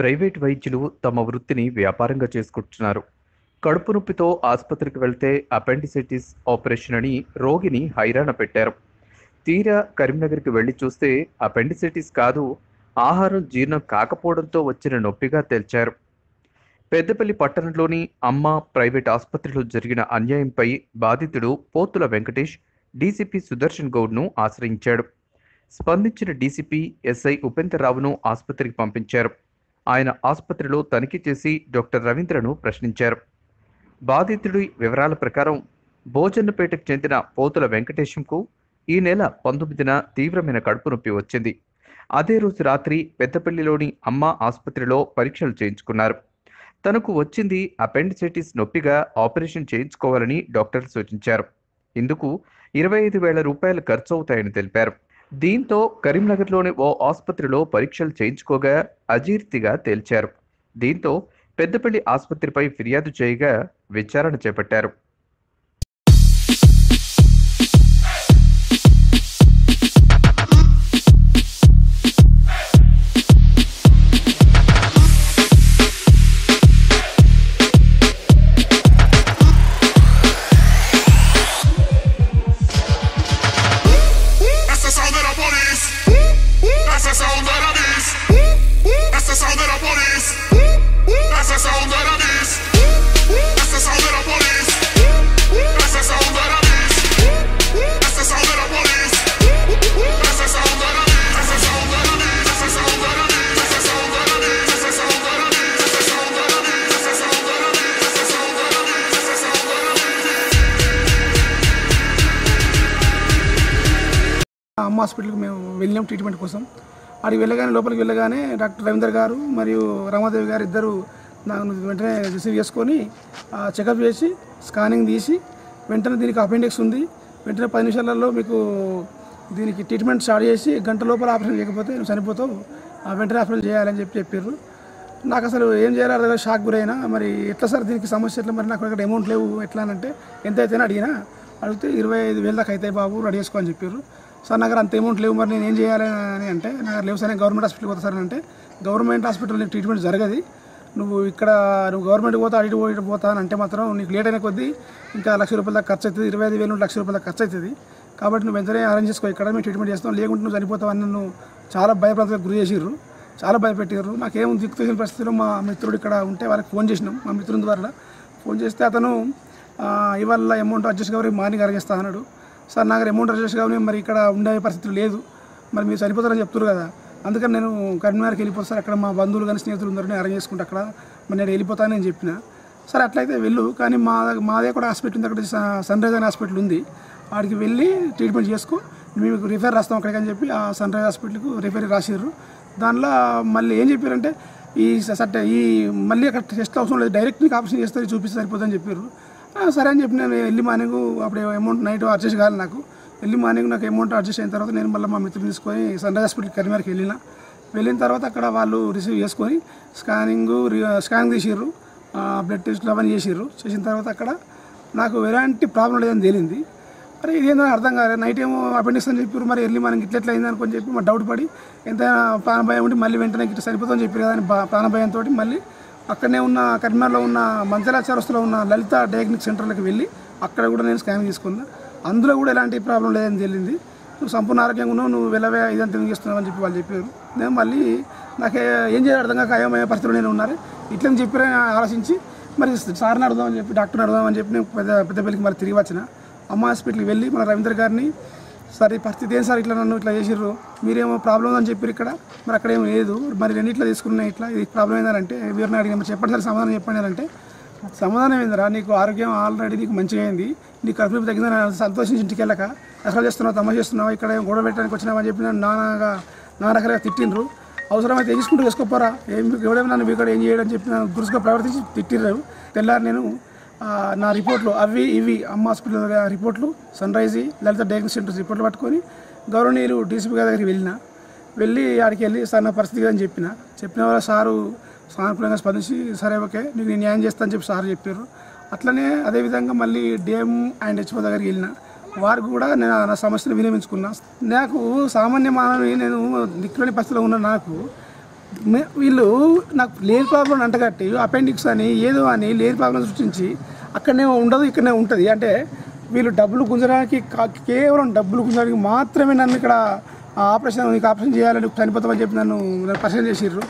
Private వైద్యులు తమ వృత్తిని వ్యాపారంగా చేసుకుంటున్నారు. కడుపు నొప్పితో ఆసుపత్రికి వెళ్తే అపెండిసైటిస్ ఆపరేషన్ అని రోగిని హైరాణ పెట్టారు. తీరా కరీంనగర్కి వెళ్ళి చూస్తే అపెండిసైటిస్ కాదు ఆహారం జీర్ణం కాకపోవడంతో వచ్చిన నొప్పిగా తేల్చారు. పెద్దపల్లి పట్టణంలోని అమ్మ ప్రైవేట్ ఆసుపత్రిలో జరిగిన అన్యాయంపై బాధితుడు పోతుల వెంకటేష్ డీసీపీ సుదర్శన్ గౌడ్ను ఆశ్రయించాడు. స్పందించిన డీసీపీ ఎస్ఐ ఉపేంద్రరావును ఆసుపత్రికి పంపించారు. ఆయన ఆసుపత్రిలో తనిఖీ చేసి డాక్టర్ రవీంద్రను ప్రశ్నించారు. బాధితుడి వివరాల ప్రకారం భోజన్నపేటకు చెందిన పోతుల వెంకటేశంకు ఈ నెల పంతొమ్మిదిన తీవ్రమైన కడుపు నొప్పి వచ్చింది. అదే రోజు రాత్రి పెద్దపల్లిలోని అమ్మ ఆసుపత్రిలో పరీక్షలు చేయించుకున్నారు. తనకు వచ్చింది అపెండిసైటిస్ నొప్పిగా ఆపరేషన్ చేయించుకోవాలని డాక్టర్లు సూచించారు. ఇందుకు ఇరవై ఐదు వేల రూపాయలు ఖర్చు అవుతాయని తెలిపారు. దీంతో కరీంనగర్లోని ఓ ఆసుపత్రిలో పరీక్షలు చేయించుకోగా అజీర్తిగా తేల్చారు. దీంతో పెద్దపల్లి ఆసుపత్రిపై ఫిర్యాదు చేయగా విచారణ చేపట్టారు. police. That's the sound of the beast. That's the sound of the police. That's the sound of the beast. That's the sound of the police. That's the sound of the beast. That's the sound of the beast. That's the sound of the beast. That's the sound of the beast. That's the sound of the beast. That's the sound of the beast. That's the sound of the beast. That's the sound of the beast. That's the sound of the beast. అమ్మ హాస్పిటల్కి మేము వెళ్ళాం treatment కోసం అక్కడికి వెళ్ళగానే లోపలికి వెళ్ళగానే doctor Ravinder గారు మరియు రమాదేవి గారు ఇద్దరు నన్ను వెంటనే రిసీవ్ చేసుకొని చెకప్ చేసి స్కానింగ్ తీసి వెంటనే దీనికి అపెండిక్స్ ఉంది. వెంటనే పది నిమిషాలలో మీకు దీనికి ట్రీట్మెంట్ స్టార్ట్ చేసి గంట లోపల ఆపరేషన్ చేయకపోతే నువ్వు చనిపోతావు. వెంటనే ఆపరేషన్ చేయాలని చెప్పి చెప్పారు నాకు అసలు ఏం చేయాలో అర్థం షాక్ గురైనా. మరి ఎట్లా సార్ దీనికి సమస్య ఎట్లా? మరి నాకు ఇక్కడ అమౌంట్ లేవు ఎట్లా అని అంటే ఎంత అయితేనే అడిగినా. అడిగితే ఇరవై ఐదు వేల దాకా అవుతాయి బాబు రెడీ చేసుకో అని చెప్పారు సార్ నాకు అంత అమౌంట్ లేవు మరి నేను ఏం చేయాలి అని అంటే నాకు లేవు సార్ నేను గవర్నమెంట్ హాస్పిటల్కి పోతా సార్ అని అంటే గవర్నమెంట్ హాస్పిటల్ నీకు ట్రీట్మెంట్ జరగదు. నువ్వు ఇక్కడ నువ్వు గవర్నమెంట్కి పోతా అడిగి పోయి పోతా అని అంటే మాత్రం నీకు లేట్ అయిన కొద్దీ ఇంకా లక్ష రూపాయల దాకా ఖర్చు అవుతుంది ఇరవై ఐదు వేలు నుండి లక్ష రూపాయల దాకా ఖర్చు అవుతుంది. కాబట్టి నువ్వు వెంటనే అరేంజ్ చేసుకో ఇక్కడ మేము ట్రీట్మెంట్ చేస్తాం. లేకుంటే నువ్వు చనిపోతావు అని నన్ను చాలా భయప్రాంతాలకు గురి చేసిర్రు. చాలా భయపెట్టారు నాకేం దిక్కు తెలిసిన పరిస్థితిలో మా మిత్రుడు ఇక్కడ ఉంటే వాళ్ళకి ఫోన్ చేసినాం మా మిత్రుని ద్వారా. ఫోన్ చేస్తే అతను ఇవాళ అమౌంట్ అడ్జస్ట్ కావాలి మార్నింగ్ అరేంజ్ చేస్తా అన్నాడు. సార్ నాకు అమౌంట్ అడ్జస్ట్ కానీ మరి ఇక్కడ ఉండే పరిస్థితి లేదు. మరి మీరు చనిపోతారని చెప్తారు కదా. అందుకని నేను కరీంనగర్కి వెళ్ళిపోతా సార్. అక్కడ మా బంధువులు కానీ స్నేహితులు ఉన్నారు అరేంజ్ చేసుకుంటే అక్కడ. మరి నేను వెళ్ళిపోతానని చెప్పిన. సార్ అట్లయితే వెళ్ళు కానీ మా దగ్గ- మాదే కూడా హాస్పిటల్ ఉంది. అక్కడ సన్ రైజ్ అనే హాస్పిటల్ ఉంది. వాడికి వెళ్ళి ట్రీట్మెంట్ చేసుకో. మేము రిఫర్ రాస్తాం అక్కడికి అని చెప్పి ఆ సన్ రైజ్ హాస్పిటల్కి రిఫర్ రాసిర్రు. దానిలో మళ్ళీ ఏం చెప్పారంటే ఈ సట్ ఈ మళ్ళీ అక్కడ టెస్ట్ అవసరం లేదు. డైరెక్ట్ నీకు ఆపరేషన్ చేస్తే చూపిస్తే సరిపోతుందని చెప్పారు. సరే అని చెప్పి నేను వెళ్ళి మార్నింగ్ అప్పుడు అమౌంట్ నైట్ అడ్జస్ట్ కావాలి నాకు. వెళ్ళి మార్నింగ్ నాకు అమౌంట్ అడ్జస్ట్ అయిన తర్వాత నేను మళ్ళీ మా మిత్రుని తీసుకొని సన్ రైజ్ హాస్పిటల్ కరీంనగర్కి వెళ్ళిన. వెళ్ళిన తర్వాత అక్కడ వాళ్ళు రిసీవ్ చేసుకొని స్కానింగ్ స్కానింగ్ తీసిర్రు. బ్లడ్ టెస్ట్లు అవన్నీ చేసిర్రు. చేసిన తర్వాత అక్కడ నాకు ఎలాంటి ప్రాబ్లం లేదని తేలింది. మరి ఇదేందో అర్థం కాలేదు నైట్ ఏమో అపెండిక్స్ అని చెప్పారు మరి ఎర్లీ మనకి ఇట్లా ఎట్లా అయింది అనుకొని చెప్పి మా డౌట్ పడి ఎంత ప్రాణ భయం ఉండి మళ్ళీ వెంటనే ఇట్లా సరిపోతుందని చెప్పారు కదా అని ప్రాణ భయంతో మళ్ళీ అక్కడనే ఉన్న కరీంనగర్లో ఉన్న మంచల చౌరస్తులో ఉన్న లలిత డయాగ్నిక్ సెంటర్లకు వెళ్ళి అక్కడ కూడా నేను స్కానింగ్ తీసుకున్నా. అందులో కూడా ఎలాంటి ప్రాబ్లం లేదని తేలింది. నువ్వు సంపూర్ణ ఆరోగ్యంగా ఉన్నావు నువ్వు వెళ్ళవే ఇదంతా ఎందుకు చేస్తున్నావు అని చెప్పి వాళ్ళు చెప్పారు. నేను మళ్ళీ నాకు ఏం చేయాలి అర్థం కాక అయోమయ పరిస్థితులు నేను ఉన్నారు ఇట్లని చెప్పారని ఆలోచించి మరి సార్ని అడుగుదామని చెప్పి డాక్టర్ని అడుగుదామని చెప్పి నేను పెద్ద పెద్దపల్లికి మరి తిరిగి వచ్చిన. అమ్మ హాస్పిటల్కి వెళ్ళి మన రవీంద్ర గారిని సార్ ఈ పరిస్థితి ఏం సార్? ఇట్లా నన్ను ఇట్లా చేసిర్రు? మీరేమో ప్రాబ్లం అని చెప్పారు ఇక్కడ. మరి అక్కడ ఏం లేదు. మరి రెండిట్లో తీసుకున్నాయి ఇట్లా. ఇది ప్రాబ్లం ఏంటంటే వీరిని అడిగిన మరి చెప్పండి సార్ సమాధానం చెప్పండి అంటే సమాధానం ఏందిరా? నీకు ఆరోగ్యం ఆల్రెడీ నీకు మంచిగా అయింది. నీకు కడుపు తగ్గిందని సంతోషించి ఇంటికి వెళ్ళక అసలు చేస్తున్నావు తమ చేస్తున్నావు ఇక్కడ ఏం గొడవ పెట్టడానికి వచ్చినావు అని చెప్పి నన్ను నానాగా నానా రకాలుగా తిట్టిండ్రు. అవసరమైతే తీసుకుంటూ చేసుకోపోరా ఏం ఎవడేమో నన్ను ఇక్కడ ఏం చేయడం చెప్పి నన్ను దురుసుగా ప్రవర్తించి తిట్టిర్రు. తెల్లారి నేను నా రిపోర్ట్లు అవి ఇవి అమ్మ హాస్పిటల్ రిపోర్ట్లు sun rise Lalitha diagnostic centre రిపోర్ట్లు పట్టుకొని గౌరవనీయులు డీసీపీ గారి దగ్గరికి వెళ్ళిన. వెళ్ళి ఆడికి వెళ్ళి సార్ నా పరిస్థితి అని చెప్పిన. చెప్పిన వాళ్ళ సారు సానుకూలంగా స్పందించి సరే ఓకే నీకు నేను న్యాయం చేస్తా అని చెప్పి సార్ చెప్పారు. అట్లనే అదేవిధంగా మళ్ళీ డిఎం అండ్ హెచ్ఓ దగ్గరికి వెళ్ళిన. వారికి కూడా నేను నా సమస్యను వినియోగించుకున్నా నాకు సామాన్య మానవి నేను దిక్కులేని పరిస్థితిలో ఉన్న నాకు వీళ్ళు నాకు లేని ప్రాబ్లం అంటగట్టి అపెండిక్స్ అని ఏదో అని లేని ప్రాబ్లం సృష్టించి అక్కడనే ఉండదు ఇక్కడనే ఉంటుంది. అంటే వీళ్ళు డబ్బులు గుంజడానికి కేవలం డబ్బులు గుంజడానికి మాత్రమే నన్ను ఇక్కడ ఆపరేషన్ నీకు ఆపరేషన్ చేయాలని చనిపోతామని చెప్పి నన్ను నన్ను చేసిర్రు.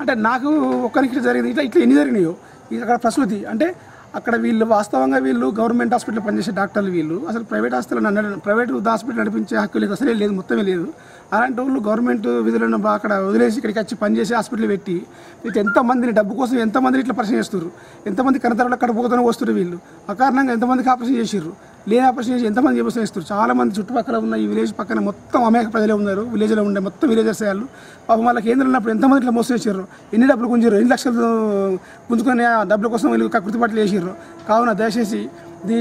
అంటే నాకు ఒక్కరికి జరిగింది. ఇట్లా ఇట్లా ఎన్ని జరిగినాయో ఇది అక్కడ ప్రసూతి అంటే అక్కడ వీళ్ళు వాస్తవంగా వీళ్ళు గవర్నమెంట్ హాస్పిటల్ పనిచేసే డాక్టర్లు వీళ్ళు. అసలు ప్రైవేట్ హాస్పిటల్ ప్రైవేట్ హాస్పిటల్ నడిపించే హక్కు లేదు అసలే లేదు మొత్తమే లేదు. అలాంటి వాళ్ళు గవర్నమెంట్ విధులను బా- అక్కడ వదిలేసి ఇక్కడికి వచ్చి పనిచేసి హాస్పిటల్ పెట్టి ఇక ఎంతమందిని డబ్బు కోసం ఎంతమందిని ఇట్లా ప్రశ్న చేస్తారు ఎంతమంది కనతరాలు అక్కడ పోతూనే వస్తారు వీళ్ళు? అకారణంగా ఎంతమందికి ఆపరేషన్ చేసిర్రు? లేని ఆపరేషన్ చేసి ఎంతమంది చేపరేషన్ చేస్తారు చాలా మంది చుట్టుపక్కల ఉన్న ఈ విలేజ్ పక్కన మొత్తం అమాయక ప్రజలే ఉన్నారు. విలేజ్లో ఉండే మొత్తం విలేజర్స్ వాళ్ళు. పాపం వాళ్ళ కేంద్రం ఉన్నప్పుడు ఎంతమంది ఇట్లా మోసం చేసారు ఎన్ని డబ్బులు గుంజారు ఎన్ని లక్షలు గుంజుకొని ఆ డబ్బుల కోసం వీళ్ళు కృతిపాట్లు చేసారు కావున దయచేసి దీ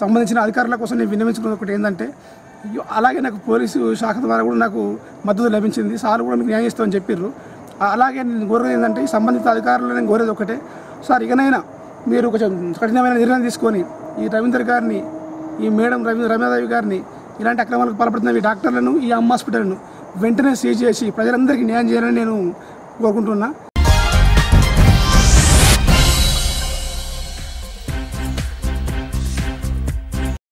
సంబంధించిన అధికారుల కోసం నేను విన్నవించుకున్న ఒకటి ఏంటంటే అలాగే నాకు పోలీసు శాఖ ద్వారా కూడా నాకు మద్దతు లభించింది. సార్ కూడా మీకు న్యాయం ఇస్తామని చెప్పిర్రు. అలాగే నేను కోరేది ఏంటంటే ఈ సంబంధిత అధికారులు నేను కోరేది ఒకటే. సార్ ఇకనైనా మీరు కొంచెం కఠినమైన నిర్ణయం తీసుకొని ఈ రవీందర్ గారిని ఈ మేడం రవీంద్ర రమ్యాదేవి గారిని ఇలాంటి అక్రమాలకు పాల్పడుతున్న ఈ డాక్టర్లను ఈ అమ్మ హాస్పిటల్ను వెంటనే సీజ్ చేసి ప్రజలందరికీ న్యాయం చేయాలని నేను కోరుకుంటున్నా.